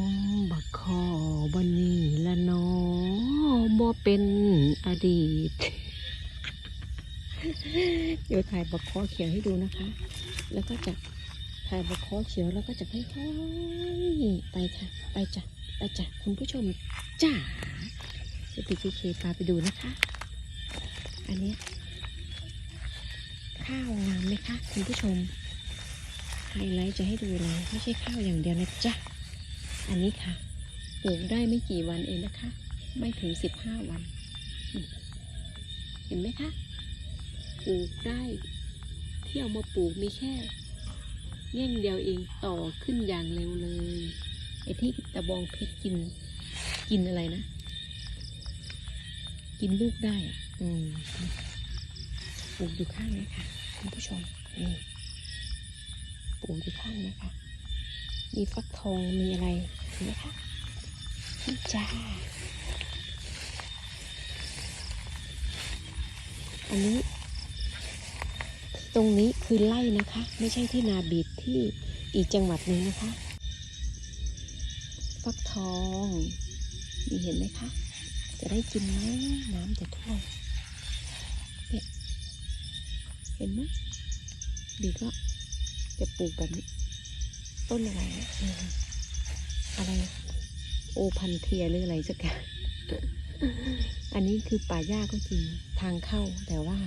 มบักคอวันนี้ละเนอบ่เป็นอดีต เดี๋ยวถ่ายบักคอเขียวให้ดูนะคะ แล้วก็จะถ่ายบักคอเขียวแล้วก็จะค่อยๆไปค่ะ ไปจ้ะไปจ้ะคุณผู้ชมจ้าจะพีเคพาไปดูนะคะ อันนี้ข้าวงามไหมคะคุณผู้ชมไฮไลท์จะให้ดูเลยไม่ใช่ข้าวอย่างเดียวนะจ๊ะ อันนี้ค่ะปลูกได้ไม่กี่วันเองนะคะ ไม่ถึงสิบห้าวัน เห็นไหมคะปลูกได้ที่เอามาปลูกมีแค่แง่งเดียวเองต่อขึ้นอย่างเร็วเลยไอ้ที่ตะบองเพชรกินกินอะไรนะ กินลูกได้อะอืมปลูกอยู่ข้างนี้ค่ะคุณผู้ชมนี่ปลูกอยู่ข้างนี้ค่ะ มีฟักทองมีอะไรเห็นไหมคะนี่จ้าอันนี้ ตรงนี้คือไร่นะคะ ไม่ใช่ที่นาบีดที่อีกจังหวัดหนึงนะคะ ฟักทองมีเห็นไหมคะจะได้กินไหมน้ำจะท่วมเนี่ยเห็นไหมบีก็จะปลูกแบบนี้ ต้นอะไรอะไร โอพันเทียหรืออะไรสักอย่างอันนี้คือป่าหญ้าก็จริงทางเข้าแต่ว่า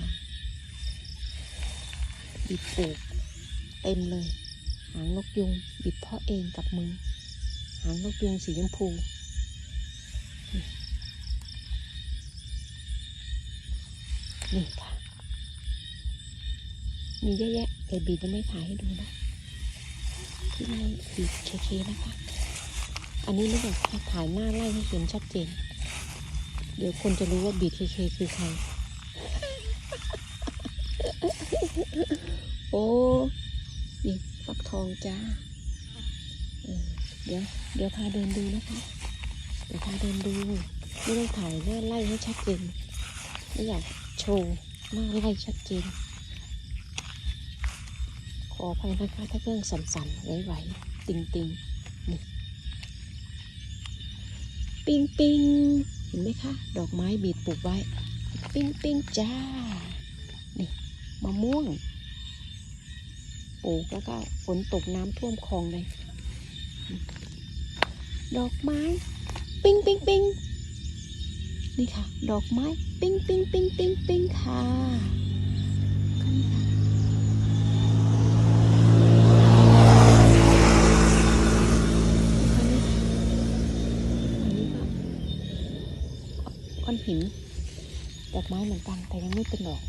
บิดปลูกเต็มเลย หางนกยุง บิดเพาะเองกับมือ หางนกยุงสีชมพูนี่ค่ะ มีเยอะแยะแต่บีดจะไม่ถ่ายให้ดูนะ ที่ไร่บีเคเคนะคะ อันนี้ไม่อยากถ่ายหน้าไร่ให้เห็นชัดเจน เดี๋ยวคนจะรู้ว่าบีเคเคคือใคร โอ้นี่ฟักทองจ้าเออเดี๋ยวเดี๋ยวพาเดินดูนะคะ เดี๋ยวพาเดินดู ไม่ต้องถ่ายหน้าไล่ให้ชัดเจนไม่อยากโชว์หน้าไล่ชัดเจน ขออภัยนะคะถ้าเครื่องสั่นๆไหวๆติงๆนี่ปิงปิงเห็นไหมคะ ดอกไม้บีดปลูกไว้ ปิงปิงจ้า นี่มะม่วงปลูกแล้วก็ฝนตกน้ำท่วมคลองเลย ดอกไม้ ปิงปิงปิงนี่ค่ะ ดอกไม้ ปิงปิงปิงปิงปิงค่ะ หินดอกไม้เหมือนกันแต่ยังไม่เป็นดอก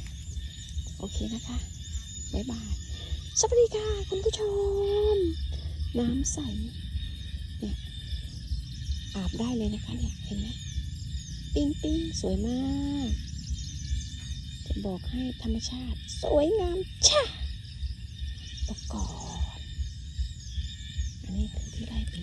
โอเคนะคะบ๊ายบายสวัสดีค่ะคุณผู้ชม น้ำใสเนี่ยอาบได้เลยนะคะเนี่ยเห็นไหมปิ้งปิ้งสวยมาก จะบอกให้ธรรมชาติ สวยงามช่ะประกอบอันนี้คือที่ไร่ปี